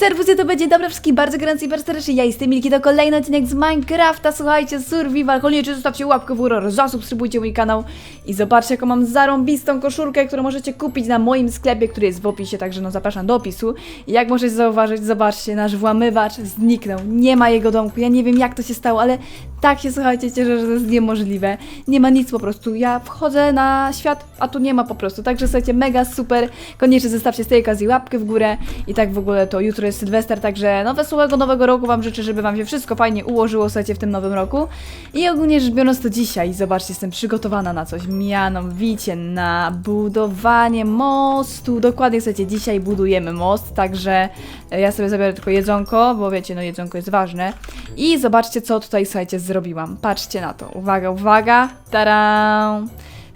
Serwusy to będzie dobre wszystkich bardzo gorąco i. Ja jestem Milki, to kolejny odcinek z Minecrafta. Słuchajcie, survival. Koniecznie zostawcie łapkę w górę zasubskrybujcie mój kanał. I zobaczcie, jaką mam zarąbistą koszulkę, którą możecie kupić na moim sklepie, który jest w opisie, także no zapraszam do opisu. Jak możecie zauważyć, zobaczcie, nasz włamywacz zniknął. Nie ma jego domku. Ja nie wiem, jak to się stało, ale tak się, słuchajcie, cieszę, że to jest niemożliwe. Nie ma nic po prostu. Ja wchodzę na świat, a tu nie ma po prostu. Także słuchajcie, mega super. Koniecznie zostawcie z tej okazji łapkę w górę. I tak w ogóle to jutro Sylwester, także no wesołego nowego roku Wam życzę, żeby Wam się wszystko fajnie ułożyło, słuchajcie, w tym nowym roku. I ogólnie rzecz biorąc to dzisiaj, zobaczcie, jestem przygotowana na coś, mianowicie na budowanie mostu. Dokładnie, słuchajcie, dzisiaj budujemy most, także e, ja sobie zabiorę tylko jedzonko, bo wiecie, no jedzonko jest ważne. I zobaczcie, co tutaj, słuchajcie, zrobiłam. Patrzcie na to. Uwaga, uwaga. Taram!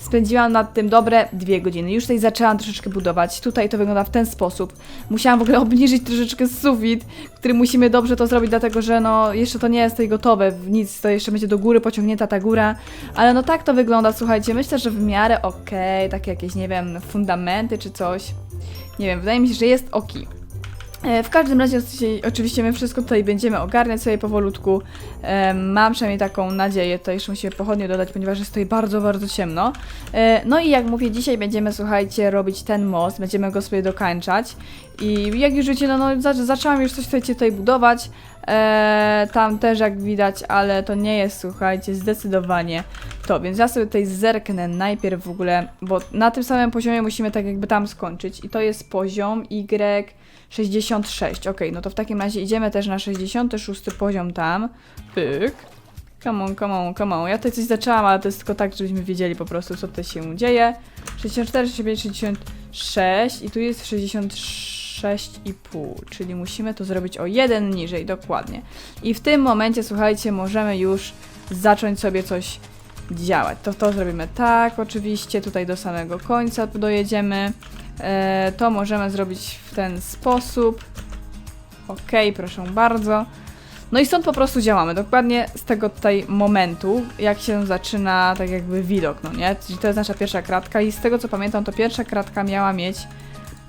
Spędziłam nad tym dobre dwie godziny. Już tutaj zaczęłam troszeczkę budować. Tutaj to wygląda w ten sposób. Musiałam w ogóle obniżyć troszeczkę sufit, który musimy dobrze to zrobić, dlatego że no jeszcze to nie jest tutaj gotowe. Nic, to jeszcze będzie do góry pociągnięta ta góra. Ale no tak to wygląda, słuchajcie. Myślę, że w miarę okej. takie jakieś, nie wiem, fundamenty czy coś. Nie wiem, wydaje mi się, że jest oki. E, W każdym razie oczywiście- my wszystko tutaj będziemy ogarniać sobie powolutku. E, Mam przynajmniej taką nadzieję. Tutaj jeszcze musimy pochodnie dodać, ponieważ jest tutaj bardzo, bardzo ciemno. E, No i jak mówię, dzisiaj będziemy, słuchajcie, robić ten most. Będziemy go sobie dokańczać. I jak już wiecie, no, no za- zaczęłam już coś tutaj budować. Tam też jak widać, ale to nie jest, słuchajcie, zdecydowanie to. Więc ja sobie tutaj zerknę najpierw w ogóle, bo na tym samym poziomie musimy tak jakby tam skończyć. I to jest poziom Y. 66. Ok, no to w takim razie idziemy też na 66 poziom tam. Pyk. Come on, come on, come on. Ja tutaj coś zaczęłam, ale to jest tylko tak, żebyśmy wiedzieli po prostu, co tutaj się dzieje. 64, 65, 66 i tu jest 66,5, czyli musimy to zrobić o jeden niżej, dokładnie. I w tym momencie, słuchajcie, możemy już zacząć sobie coś działać. To to zrobimy tak, oczywiście, tutaj do samego końca dojedziemy. E, to możemy zrobić w ten sposób. Ok, proszę bardzo. No i stąd po prostu działamy. Dokładnie z tego tutaj momentu, jak się zaczyna tak jakby widok, no nie? Czyli to jest nasza pierwsza kratka i z tego co pamiętam, to pierwsza kratka miała mieć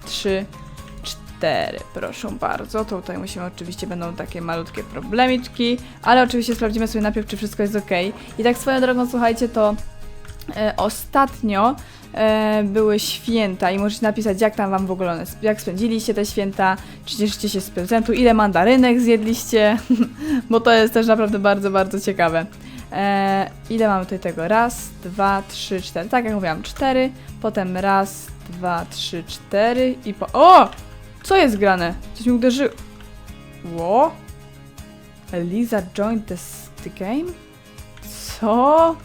3, 4. Proszę bardzo. To tutaj musimy oczywiście będą takie malutkie problemiczki, ale oczywiście sprawdzimy sobie najpierw, czy wszystko jest ok. I tak swoją drogą, słuchajcie, to e, ostatnio e, były święta i możecie napisać, jak tam wam w ogóle one, jak spędziliście te święta, czy cieszycie się z prezentu, ile mandarynek zjedliście, bo to jest też naprawdę bardzo, bardzo ciekawe. E, ile mamy tutaj tego? Raz, dwa, trzy, cztery. Tak jak mówiłam, cztery, potem raz, dwa, trzy, cztery i po... O! Co jest grane? Coś mi uderzyło. Ło? Eliza joined the, s- the game? Co?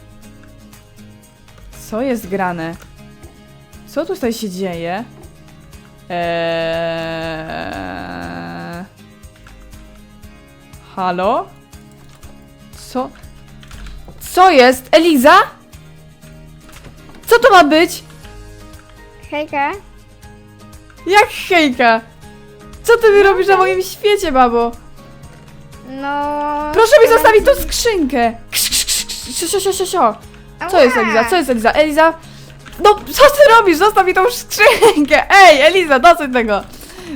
Co jest grane? Co tutaj się dzieje? Eee... Halo? Co? Co jest? Eliza? Co to ma być? Hejka. Jak hejka? Co ty mi robisz na moim świecie, babo? No. Proszę mi zostawić tą skrzynkę! Ksz, ksz, ksz, ksz, Sio, sio, sio, sio, sio. Co jest Eliza? Co jest Eliza? Eliza? No, co ty robisz? Zostaw mi tą skrzynkę! Ej, Eliza, dosyć tego!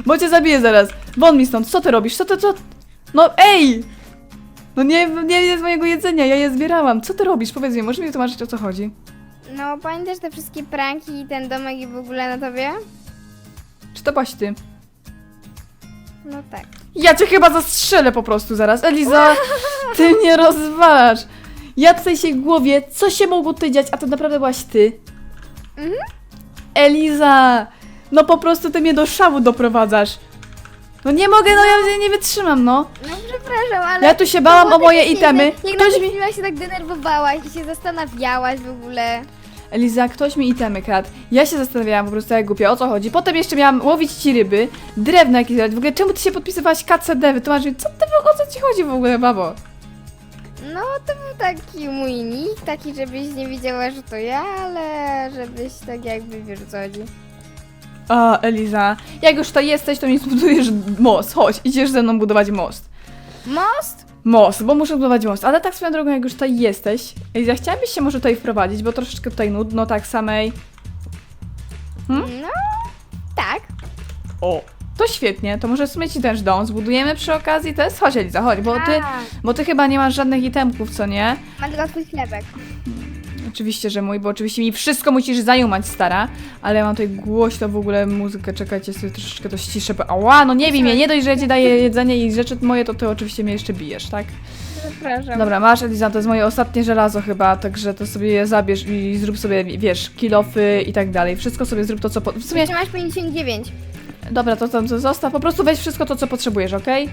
Bo cię zabiję zaraz. Won mi stąd. Co ty robisz? Co ty, co? No, ej! No nie, nie jest mojego jedzenia, ja je zbierałam. Co ty robisz? Powiedz mi, możesz mi wytłumaczyć o co chodzi? No, pamiętasz te wszystkie pranki i ten domek i w ogóle na tobie? Czy to byłaś ty? No tak. Ja cię chyba zastrzelę po prostu zaraz. Eliza, ty mnie rozwalasz. Ja tutaj się głowie, co się mogło tutaj dziać, a to naprawdę byłaś ty. Mhm. Eliza, no po prostu ty mnie do szału doprowadzasz. No nie mogę, no ja nie wytrzymam, no. No przepraszam, ale... Ja tu się bałam o moje itemy. Jak Ktoś mi... się tak denerwowałaś i się zastanawiałaś w ogóle. Eliza, ktoś mi itemy kradł. Ja się zastanawiałam po prostu jak głupia, o co chodzi. Potem jeszcze miałam łowić ci ryby, drewno jakieś zbierać. W ogóle czemu ty się podpisywałaś KCD? Wytłumacz mi, co ty, o co ci chodzi w ogóle, babo? No, to był taki mój nick, taki, żebyś nie wiedziała, że to ja, ale żebyś tak jakby wiesz o co chodzi. A, Eliza, jak już tutaj jesteś, to mi zbudujesz most. Chodź, idziesz ze mną budować most. Most? Most, bo muszę budować most. Ale tak swoją drogą, jak już tutaj jesteś, Eliza, chciałabyś się może tutaj wprowadzić, bo troszeczkę tutaj nudno, tak samej. Hmm? No, tak. O, To świetnie, to może w sumie ci też dom zbudujemy przy okazji test? Chodź Eliza, chodź, bo ty, Tak. bo ty chyba nie masz żadnych itemków, co nie? Mam tylko twój chlebek. Oczywiście, że mój, bo oczywiście mi wszystko musisz zajumać, stara, ale ja mam tutaj głośno w ogóle muzykę, czekajcie sobie troszeczkę to ściszę, bo ała, no nie mnie, nie dość, że ja ci daję jedzenie i rzeczy moje, to ty oczywiście mnie jeszcze bijesz, tak? Zapraszam. Dobra, masz Eliza, to jest moje ostatnie żelazo chyba, także to sobie je zabierz i zrób sobie, wiesz, kilofy i tak dalej, wszystko sobie zrób to, co... Po... W sumie, Jeszcze masz 59. dobra, to tam zostaw, po prostu weź wszystko to, co potrzebujesz, okej?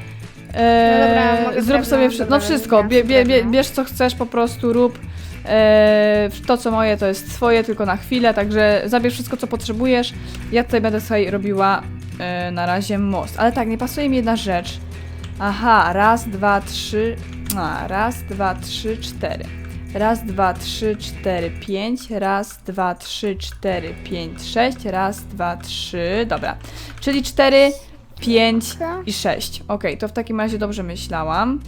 No dobra, Eee, mogę zrób drewno, sobie, wszy- dobra, no wszystko, bie, bie, bie, drewno. bierz co chcesz, po prostu rób. Eee, to co moje to jest twoje, tylko na chwilę, także zabierz wszystko co potrzebujesz. Ja tutaj będę sobie robiła e, na razie most. Ale tak, nie pasuje mi jedna rzecz. Aha, raz, dwa, trzy. A, raz, dwa, trzy, cztery. Raz, dwa, trzy, cztery, pięć. Raz, dwa, trzy, cztery, pięć, sześć. Raz, dwa, trzy. Dobra. Czyli cztery, pięć i sześć. Okej, to w takim razie dobrze myślałam.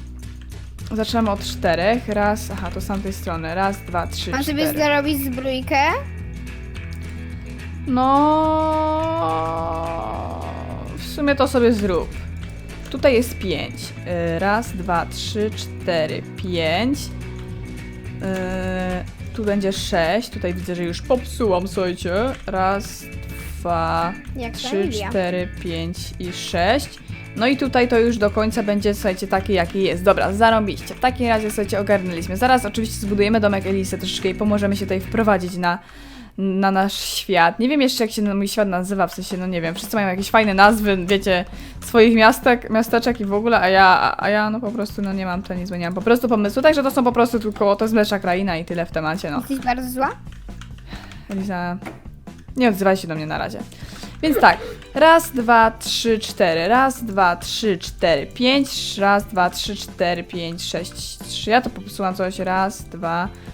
Zaczynamy od czterech. Raz, aha, to z tamtej strony. Raz, dwa, trzy, Mam sobie cztery. zarobić zbrójkę. No. W sumie to sobie zrób. Tutaj jest pięć. Y, Raz, dwa, trzy, cztery, pięć. Y, Tu będzie sześć. Tutaj widzę, że już popsułam, słuchajcie. Raz, dwa, Jak trzy, cztery, pięć i sześć. No i tutaj to już do końca będzie, słuchajcie, takie jakie jest. Dobra, zarąbiście. W takim razie, słuchajcie, ogarnęliśmy. Zaraz oczywiście zbudujemy domek Elisy troszeczkę i pomożemy się tutaj wprowadzić na, na nasz świat. Nie wiem jeszcze, jak się mój świat nazywa, w sensie, no nie wiem, wszyscy mają jakieś fajne nazwy, wiecie, swoich miastek, miasteczek i w ogóle, a ja, a ja no po prostu, no nie mam to nic, nie mam po prostu pomysłu, także to są po prostu tylko, to jest mlecza kraina i tyle w temacie, no. Jesteś bardzo zła? Eliza, nie odzywaj się do mnie na razie. Więc tak, raz, dwa, trzy, cztery, raz, dwa, trzy, cztery, pięć, raz, dwa, trzy, cztery, pięć, sześć, trzy. Ja to popsułam coś, raz, dwa, trzy,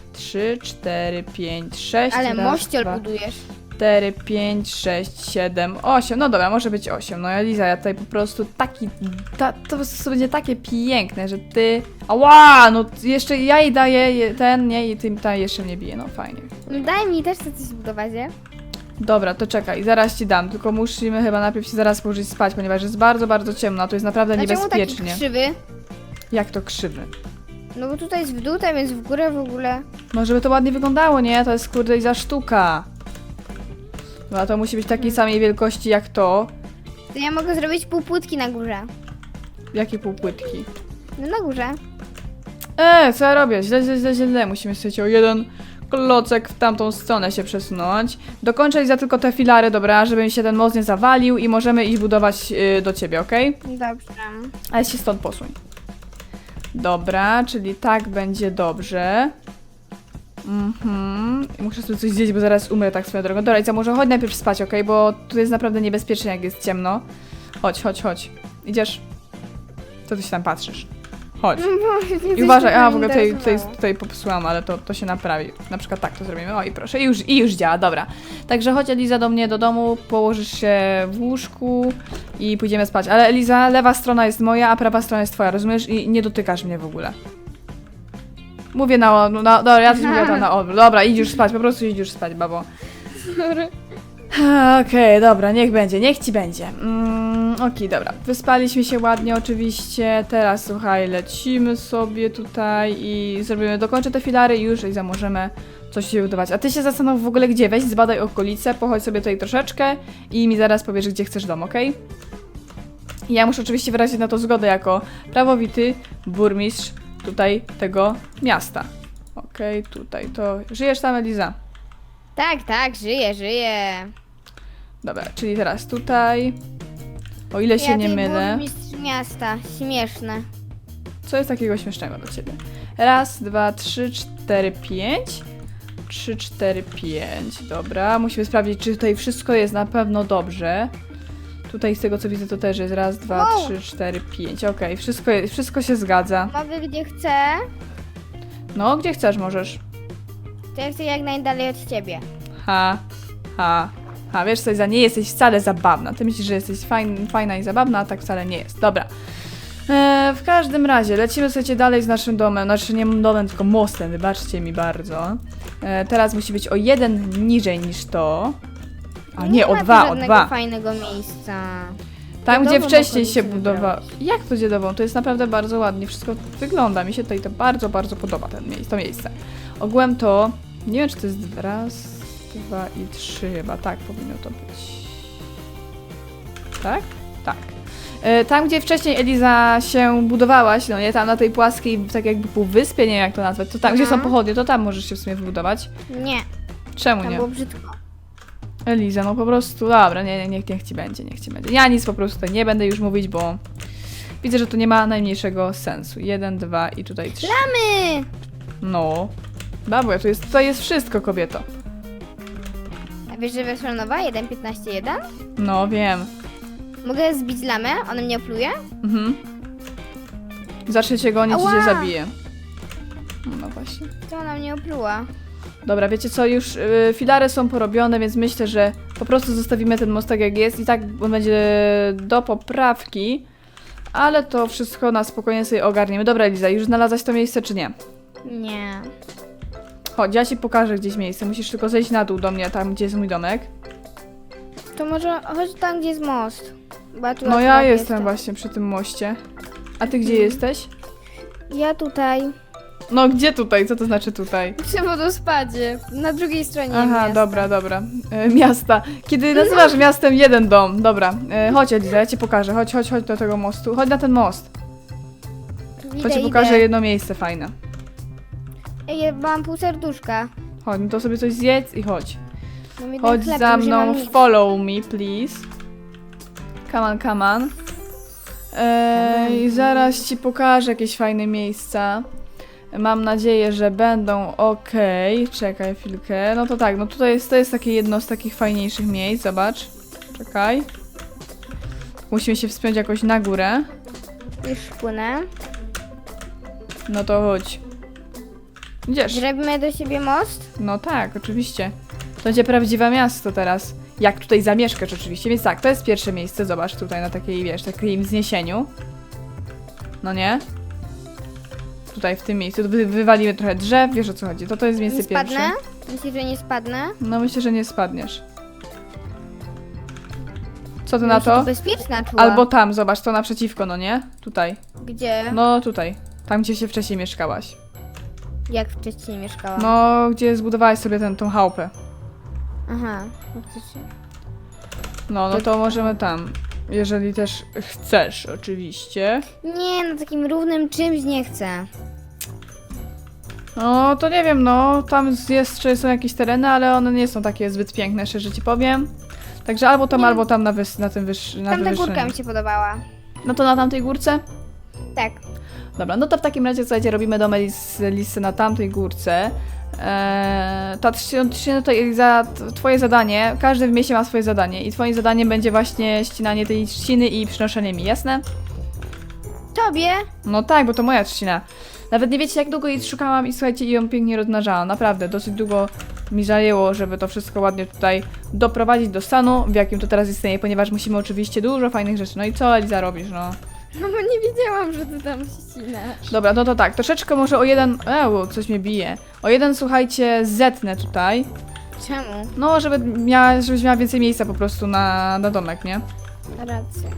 cztery, pięć, sześć, Ale raz, mościel dwa, budujesz. cztery, pięć, sześć, siedem, osiem. No dobra, może być osiem. No Eliza, ja tutaj po prostu taki, ta, to po prostu będzie takie piękne, że ty... Ała, no jeszcze ja jej daję je- ten, nie, i ty ta jeszcze mnie bije, no fajnie. No Daj mi też chcę coś zbudować, nie? Dobra, to czekaj, zaraz ci dam, tylko musimy chyba najpierw się zaraz położyć spać, ponieważ jest bardzo, bardzo ciemno, a to jest naprawdę Dlaczego taki niebezpiecznie. krzywy? Jak to krzywy? No bo tutaj jest w dół, tam jest w górę w ogóle. No żeby to ładnie wyglądało, nie? To jest kurde i za sztuka. No a to musi być takiej samej wielkości jak to. To ja mogę zrobić półpłytki na górze. Jakie półpłytki? No na górze. Eee, co ja robię? Źle, źle, źle, źle. Musimy sobie o jeden klocek w tamtą stronę się przesunąć. Dokończę za tylko te filary, dobra, żeby mi się ten most nie zawalił i możemy iść budować yy, do ciebie, okej? Dobrze. Ale się stąd posuń. Dobra, czyli tak będzie dobrze. Mhm. Muszę sobie coś zjeść, bo zaraz umrę tak swoją drogą. Dobra, i co, może chodź najpierw spać, okej? Bo tu jest naprawdę niebezpiecznie, jak jest ciemno. Chodź, chodź, chodź. Idziesz? Co ty się tam patrzysz? Chodź. I uważaj, a w ogóle tutaj, tutaj, tutaj popsułam, ale to, to się naprawi. Na przykład tak to zrobimy. O i proszę, i już, i już działa, dobra. Także chodź Eliza do mnie do domu, położysz się w łóżku i pójdziemy spać. Ale Eliza, lewa strona jest moja, a prawa strona jest twoja, rozumiesz? I nie dotykasz mnie w ogóle. Mówię na o, no, na, dobra, ja coś mówię to na o. Dobra, idź już spać, po prostu idź już spać, babo. Okej, dobra, niech będzie, niech ci będzie. Mm, Okej, dobra. Wyspaliśmy się ładnie oczywiście. Teraz słuchaj, lecimy sobie tutaj i zrobimy, dokończę te filary już i możemy coś się budować. A ty się zastanów w ogóle gdzie, weź zbadaj okolice, pochodź sobie tutaj troszeczkę i mi zaraz powiesz, gdzie chcesz dom, okej? Ja muszę oczywiście wyrazić na to zgodę jako prawowity burmistrz tutaj tego miasta. Okej, tutaj to... Żyjesz tam, Eliza? Tak, tak, żyję, żyję. Dobra, czyli teraz tutaj. O ile się ja nie mylę. burmistrz miasta. Śmieszne. Co jest takiego śmiesznego do ciebie? Raz, dwa, trzy, cztery, pięć. Trzy, cztery, pięć. Dobra, musimy sprawdzić, czy tutaj wszystko jest na pewno dobrze. Tutaj z tego co widzę to też jest raz, dwa, Wow. trzy, cztery, pięć. Okej, wszystko, wszystko się zgadza. Mogę gdzie chcę, No, gdzie chcesz możesz. To ja chcę jak najdalej od ciebie. Ha, ha, ha. Wiesz co, Iza, nie jesteś wcale zabawna. Ty myślisz, że jesteś fajn, fajna i zabawna, a tak wcale nie jest. Dobra. E, w każdym razie, lecimy sobie dalej z naszym domem. Znaczy nie domem, tylko mostem, wybaczcie mi bardzo. E, teraz musi być o jeden niżej niż to. A nie, ma o tu dwa, o żadnego dwa. fajnego miejsca. Tam, gdzie wcześniej się budowało. wybrałeś. Jak to dziadową? To jest naprawdę bardzo ładnie. Wszystko wygląda. Mi się tutaj to bardzo, bardzo podoba, ten miejsce, to miejsce. Ogółem to... Nie wiem, czy to jest raz, dwa i trzy chyba. Tak, powinno to być. Tak? Tak. E, Tam, gdzie wcześniej Eliza się budowałaś, no nie, tam na tej płaskiej, tak jakby półwyspie, nie wiem jak to nazwać, to tam, gdzie są Mhm. pochodnie, to tam możesz się w sumie wybudować. Nie, Czemu tam nie? było brzydko. Eliza, no po prostu, dobra, nie, nie, niech, niech ci będzie, niech ci będzie. Ja nic po prostu tutaj nie będę już mówić, bo widzę, że to nie ma najmniejszego sensu. Jeden, dwa i tutaj trzy. My! No. Dobra, to jest, to jest wszystko, kobieto. A wiesz, że weszła nowa? 1.15.1? No, wiem. Mogę zbić lamę? Ona mnie opluje? Mhm. Zacznie cię gonić i cię Ała! zabije. No właśnie. To ona mnie opluła. Dobra, wiecie co, już y, filary są porobione, więc myślę, że po prostu zostawimy ten most tak jak jest i tak on będzie do poprawki, ale to wszystko na spokojnie sobie ogarniemy. Dobra, Eliza, już znalazłaś to miejsce czy nie? Nie. Chodź, ja ci pokażę gdzieś miejsce, musisz tylko zejść na dół do mnie, tam gdzie jest mój domek. To może chodź tam, gdzie jest most. Bo ja tu No ja akurat jestem właśnie przy tym moście. A ty gdzie jesteś? Ja tutaj. No gdzie tutaj? Co to znaczy tutaj? Przy wodospadzie. Na drugiej stronie Aha, miasta. dobra, dobra. E, miasta. Kiedy nazywasz miastem jeden dom, dobra. E, chodź Eliza, ja ci pokażę. Chodź, chodź, chodź do tego mostu. Chodź na ten most. Idę, To ci idę. pokażę jedno miejsce fajne. Ja mam pół serduszka. Chodź, no to sobie coś zjedz i chodź. Mam jeden Chodź chleb, za nie mam mną, nic. follow me, please. Come on, come on. Ej, zaraz ci pokażę jakieś fajne miejsca. Mam nadzieję, że będą ok. Czekaj chwilkę. No to tak, no tutaj jest, to jest takie jedno z takich fajniejszych miejsc, zobacz. Czekaj. Musimy się wspiąć jakoś na górę. Już płynę. No to chodź. Idziesz. Zrobimy do siebie most? No tak, oczywiście. To będzie prawdziwe miasto teraz. Jak tutaj zamieszkasz oczywiście. Więc tak, to jest pierwsze miejsce, zobacz tutaj na takiej, wiesz, takim wzniesieniu. No nie? Tutaj w tym miejscu wy, wywalimy trochę drzew, wiesz o co chodzi. To to jest miejsce Nie pierwsze. spadnę? Myślisz, że nie spadnę? No myślę, że nie spadniesz. Co ty Bym na to? bezpieczna czuła. Albo tam, zobacz, to naprzeciwko, no nie? Tutaj. Gdzie? No tutaj. Tam, gdzie się wcześniej mieszkałaś. Jak wcześniej mieszkałam? No, gdzie zbudowałaś sobie ten, tą chałupę. Aha, faktycznie. No, no to możemy tam. Jeżeli też chcesz, oczywiście. Nie, na takim równym czymś nie chcę. No, to nie wiem, no, tam jest, czy są jakieś tereny, ale one nie są takie zbyt piękne, szczerze ci powiem. Także albo tam, Nie. albo tam na, wys- na tym wyż- na Tamta górka mi się podobała. No to na tamtej górce? Tak. Dobra, no to w takim razie, słuchajcie, robimy domy lis- lisy na tamtej górce. Eee, ta trzcina trzcina tutaj, Eliza, t- twoje zadanie, każdy w mieście ma swoje zadanie i twoim zadaniem będzie właśnie ścinanie tej trzciny i przynoszenie mi, jasne? Tobie? No tak, bo to moja trzcina. Nawet nie wiecie, jak długo jej szukałam i słuchajcie, i ją pięknie rozmnażałam. Naprawdę, dosyć długo mi zajęło, żeby to wszystko ładnie tutaj doprowadzić do stanu, w jakim to teraz istnieje, ponieważ musimy oczywiście dużo fajnych rzeczy. No i co, Eliza, robisz, no? No bo nie wiedziałam, że ty tam ścinasz. Dobra, no to tak, troszeczkę może o jeden... Eee, coś mnie bije. O jeden, słuchajcie, zetnę tutaj. Czemu? No, żeby miała, żebyś miała więcej miejsca po prostu na, na domek, nie? Racja.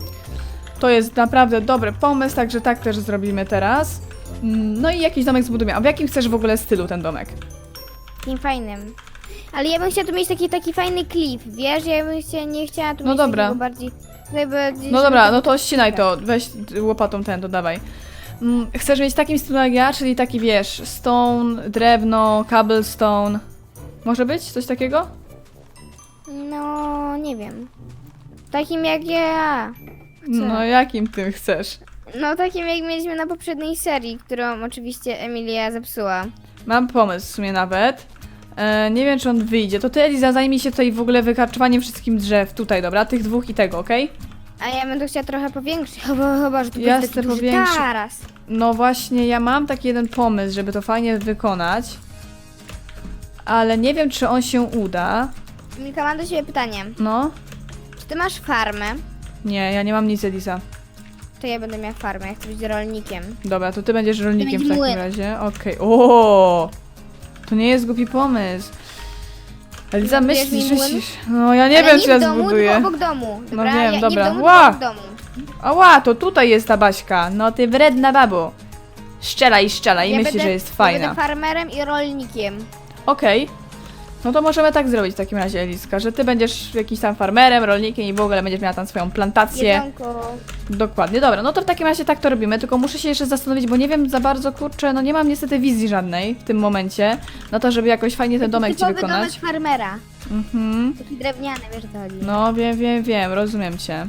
To jest naprawdę dobry pomysł, także tak też zrobimy teraz. Mm, No i jakiś domek zbudujemy. A w jakim chcesz w ogóle stylu ten domek? Takim fajnym. Ale ja bym chciała tu mieć taki, taki fajny klif, wiesz? Ja bym chciała, nie chciała tu No mieć dobra. takiego bardziej... tutaj bardziej No dobra, no to ścinaj to, weź łopatą ten, to dawaj. Mm, Chcesz mieć takim stylu jak ja, czyli taki wiesz, stone, drewno, cobblestone. Może być coś takiego? No, nie wiem. Takim jak ja. No jakim ty chcesz? No, takim jak mieliśmy na poprzedniej serii, którą oczywiście Emilia zepsuła. Mam pomysł w sumie nawet. E, nie wiem, czy on wyjdzie. To ty, Eliza, zajmij się tutaj w ogóle wykarczowaniem wszystkim drzew. Tutaj, dobra? Tych dwóch i tego, okej? A ja to chciała trochę powiększyć. Chyba, chyba że tu Ja będzie chcę taki duży powiększyć. taras. No właśnie, ja mam taki jeden pomysł, żeby to fajnie wykonać. Ale nie wiem, czy on się uda. Milka, mam do ciebie pytanie. No. Czy ty masz farmę? Nie, ja nie mam nic, Eliza. To ja będę miała farmę, ja chcę być rolnikiem. Dobra, to ty będziesz rolnikiem w będzie takim młyn. razie. Okej. O, To nie jest głupi pomysł. Eliza, Budujesz myślisz, mi młyn? myślisz. No ja nie Ale wiem, czy ja w domu, zbuduję. tylko obok domu. Dobra? wiem, ja, dobra. Nie w domu, Ła! tylko obok domu. Ała, to tutaj jest ta Baśka. No ty wredna babo. Szczela i szczela i myśli, będę- że jest Ja fajna. będę farmerem i rolnikiem. Okej. No to możemy tak zrobić w takim razie, Eliska, że ty będziesz jakimś tam farmerem, rolnikiem i w ogóle będziesz miała tam swoją plantację. Jedzonko. Dokładnie, dobra, no to w takim razie tak to robimy, tylko muszę się jeszcze zastanowić, bo nie wiem za bardzo, kurczę, no nie mam niestety wizji żadnej w tym momencie, no to żeby jakoś fajnie ten domek ci Typowy wykonać. domek farmera. Mhm. Taki drewniany, wiesz co chodzi. No wiem, wiem, wiem, rozumiem cię.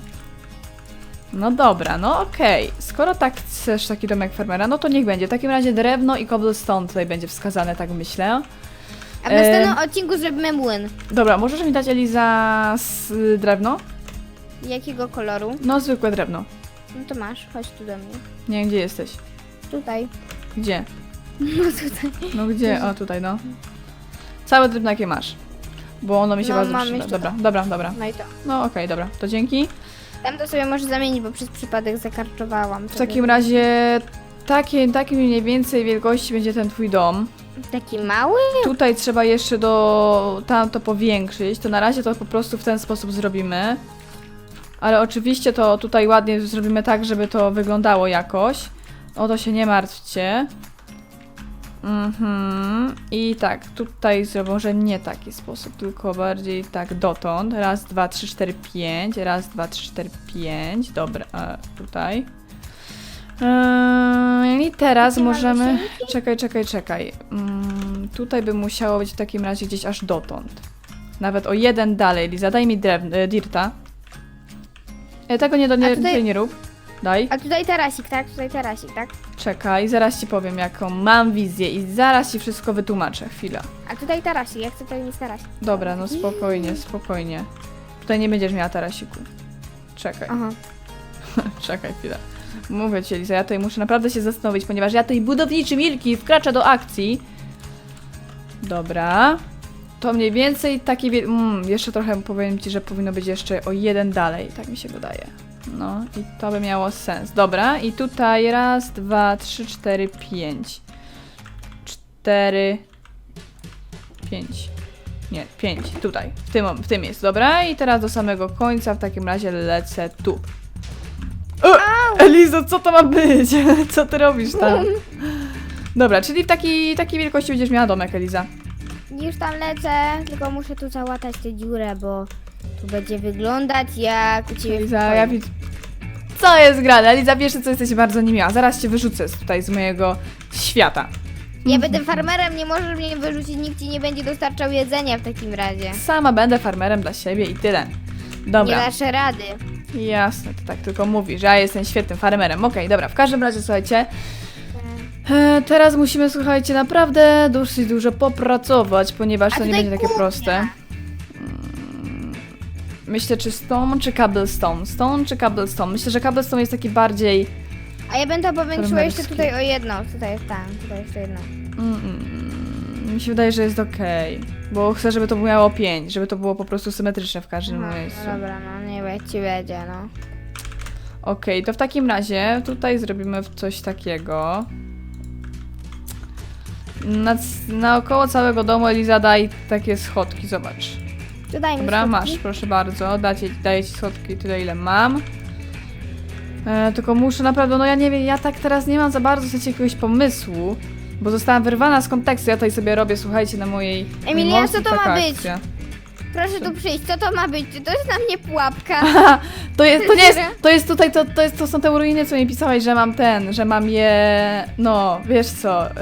No dobra, no okej. Skoro tak chcesz taki domek farmera, no to niech będzie. W takim razie drewno i cobblestone tutaj będzie wskazane, tak myślę. A w e- następnym odcinku zrobimy młyn. Dobra, możesz mi dać Eliza z drewno? Jakiego koloru? No zwykłe drewno. No to masz, chodź tu do mnie. Nie wiem, gdzie jesteś. Tutaj. Gdzie? No tutaj. No gdzie? O, tutaj, no. Całe drewno jakie masz. Bo ono mi się No, bardzo mam przyda. jeszcze Dobra, dobra, dobra. No i to. No okej, dobra. To dzięki. Tam to sobie może zamienić, bo przez przypadek zakarczowałam. W takim razie takie, takiej mniej więcej wielkości będzie ten twój dom. Taki mały? Tutaj trzeba jeszcze do tam to powiększyć. To na razie to po prostu w ten sposób zrobimy. Ale oczywiście to tutaj ładnie zrobimy tak, żeby to wyglądało jakoś. O to się nie martwcie. Mhm. I tak, tutaj zrobię może nie taki sposób, tylko bardziej tak dotąd. Raz, dwa, trzy, cztery, pięć. Raz, dwa, trzy, cztery, pięć. Dobra, tutaj. Eee, I teraz możemy. Czekaj, czekaj, czekaj. Mm, tutaj by musiało być w takim razie gdzieś aż dotąd. Nawet o jeden dalej. Liza, daj mi drew, e, dirta. E, tego nie, do, nie, A tutaj- tutaj nie rób. Daj. A tutaj tarasik, tak? Tutaj tarasik, tak? Czekaj, zaraz ci powiem, jaką mam wizję i zaraz ci wszystko wytłumaczę. Chwila. A tutaj tarasik, ja chcę tutaj mieć tarasik. Dobra, no spokojnie, spokojnie. Tutaj nie będziesz miała tarasiku. Czekaj, Aha. czekaj chwilę. Mówię ci, Liza, ja tutaj muszę naprawdę się zastanowić, ponieważ ja tej budowniczy Milki wkracza do akcji. Dobra. To mniej więcej takie... Wie... Mm, jeszcze trochę powiem ci, że powinno być jeszcze o jeden dalej, tak mi się wydaje. No i to by miało sens. Dobra, i tutaj raz, dwa, trzy, cztery, pięć. Cztery, pięć. Nie, pięć. Tutaj. W tym, w tym jest. Dobra, i teraz do samego końca w takim razie lecę tu. Elizo, co to ma być? Co ty robisz tam? Dobra, czyli w takiej, takiej wielkości będziesz miała domek, Eliza. Już tam lecę, tylko muszę tu załatać tę dziurę, bo tu będzie wyglądać jak u ciebie w Eliza, pokoju. ja widzę... Co jest grane? Eliza, wiesz, co jesteś bardzo niemiła. Zaraz cię wyrzucę z- tutaj z mojego świata. Ja będę farmerem, nie możesz mnie wyrzucić, nikt ci nie będzie dostarczał jedzenia w takim razie. Sama będę farmerem dla siebie i tyle. Nie Dobra. dasz rady. Jasne, to tak tylko mówisz, że ja jestem świetnym farmerem. Okej, dobra, w każdym razie słuchajcie. E, teraz musimy, słuchajcie, naprawdę dosyć dużo popracować, ponieważ A to nie tutaj będzie takie kuchnia. proste. Mm, Myślę, czy stone, czy cobblestone. Stone, czy cobblestone. Myślę, że cobblestone jest taki bardziej. A ja będę powiększyła jeszcze tutaj o jedną. Tutaj jest tam, tutaj jeszcze jedno. Mm, mm, mi się wydaje, że jest okej. Bo chcę, żeby to miało 5, żeby to było po prostu symetryczne w każdym Aha, miejscu. no dobra, no nie jak ci będzie, no. Okej, to w takim razie tutaj zrobimy coś takiego. Na, naokoło całego domu Eliza daj takie schodki, zobacz. Tu daj mi Dobra, masz, proszę bardzo. Dacie, daję ci schodki tyle, ile mam. E, tylko muszę naprawdę, no ja nie wiem, ja tak teraz nie mam za bardzo słuchajcie, jakiegoś pomysłu, bo zostałam wyrwana z kontekstu. Ja tutaj sobie robię, słuchajcie, na mojej. Emilia, co to taka ma być? akcja. Proszę tu przyjść, co to ma być? Czy to jest na mnie pułapka? To jest, to nie jest, to jest tutaj, to, to, jest, to są te ruiny, co mi pisałeś, że mam ten, że mam je, no, wiesz co, y,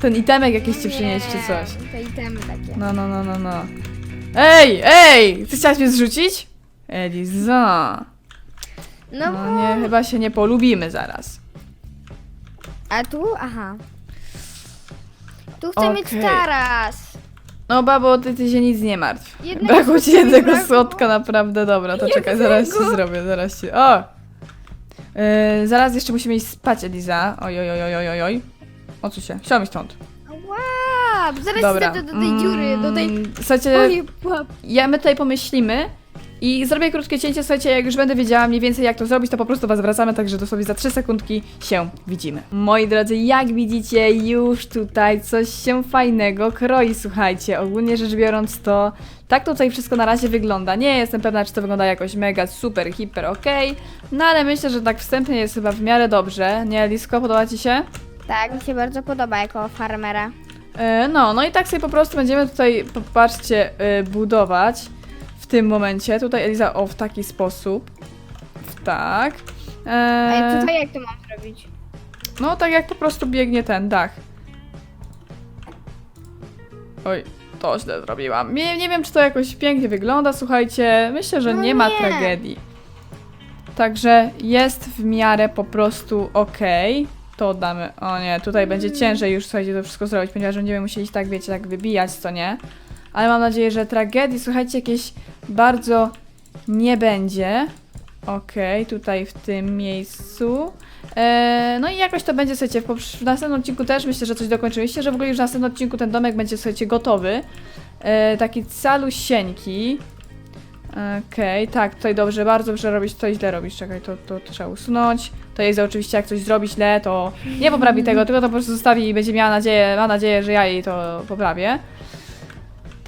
ten itemek jakiś ci przynieść czy coś. Te itemy takie. No, no, no, no, no. Ej, ej, ty chciałaś mnie zrzucić? Eliza. No, No nie, chyba się nie polubimy zaraz. a tu? Aha. Tu chcę mieć Okej. taras. No babo, ty, ty się nic nie martw. Jednego Brakło ci słodka mi jednego brakło. słodka, naprawdę, dobra, to czekaj, zaraz ci zrobię, zaraz ci, o! Yy, zaraz jeszcze musimy iść spać, Eliza. Oj, oj, oj, oj, oj, oj. Odsuń się, chciałam iść stąd. Wow, zaraz Dobra. idę do, do tej dziury, do tej... Mm, Słuchajcie, Oj, ja, my tutaj pomyślimy I zrobię krótkie cięcie, słuchajcie, jak już będę wiedziała mniej więcej jak to zrobić, to po prostu was wracamy, także dosłownie za 3 sekundki się widzimy. Moi drodzy, jak widzicie, już tutaj coś się fajnego kroi, słuchajcie. Ogólnie rzecz biorąc to tak tutaj wszystko na razie wygląda. Nie jestem pewna, czy to wygląda jakoś mega, super, hiper, okej. No ale myślę, że tak wstępnie jest chyba w miarę dobrze. Nie, Lisko, podoba Ci się? Tak, mi się bardzo podoba jako farmera. E, No, no i tak sobie po prostu będziemy tutaj, popatrzcie, e, budować tym momencie. Tutaj Eliza, o, w taki sposób. W Tak. A E, tutaj jak to mam zrobić? no, tak jak po prostu biegnie ten dach. Oj, to źle zrobiłam. Nie, nie wiem, czy to jakoś pięknie wygląda, słuchajcie. Myślę, że No nie ma nie. tragedii. Także jest w miarę po prostu okej. To damy. O nie, tutaj będzie ciężej już, słuchajcie, to wszystko zrobić, ponieważ będziemy musieli tak, wiecie, tak wybijać, co nie. Ale mam nadzieję, że tragedii, słuchajcie, jakieś bardzo nie będzie. Okej, tutaj w tym miejscu. E, no i jakoś to będzie, słuchajcie, w, w następnym odcinku też myślę, że coś dokończyliście, że w ogóle już w następnym odcinku ten domek będzie, słuchajcie, gotowy. E, taki calusieńki. Okej, tak, tutaj dobrze, bardzo dobrze robisz, tutaj źle robisz, czekaj, to, to, to trzeba usunąć. To jest oczywiście, jak coś zrobi źle, to nie poprawi tego, tylko to po prostu zostawi i będzie miała nadzieję, ma nadzieję, że ja jej to poprawię.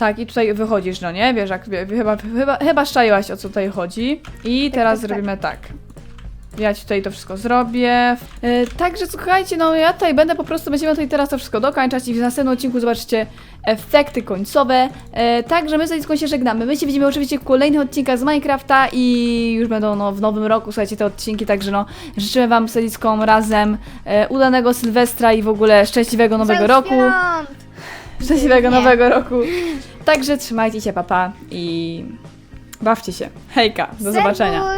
Tak, i tutaj wychodzisz, no nie? Wiesz, jak, chyba, chyba, chyba szczaiłaś, o co tutaj chodzi. I teraz tak, tak. zrobimy tak. Ja ci tutaj to wszystko zrobię. Yy, także słuchajcie, no ja tutaj będę po prostu, będziemy tutaj teraz to wszystko dokończać i w następnym odcinku zobaczycie efekty końcowe. Yy, także my z Eliską się żegnamy. My się widzimy oczywiście w kolejnych odcinkach z Minecrafta i już będą no, w nowym roku, słuchajcie, te odcinki, także no życzymy Wam z Eliską razem yy, udanego Sylwestra i w ogóle szczęśliwego nowego roku. świąt! Szczęśliwego nowego roku. Także trzymajcie się, papa i bawcie się. Hejka, do zobaczenia.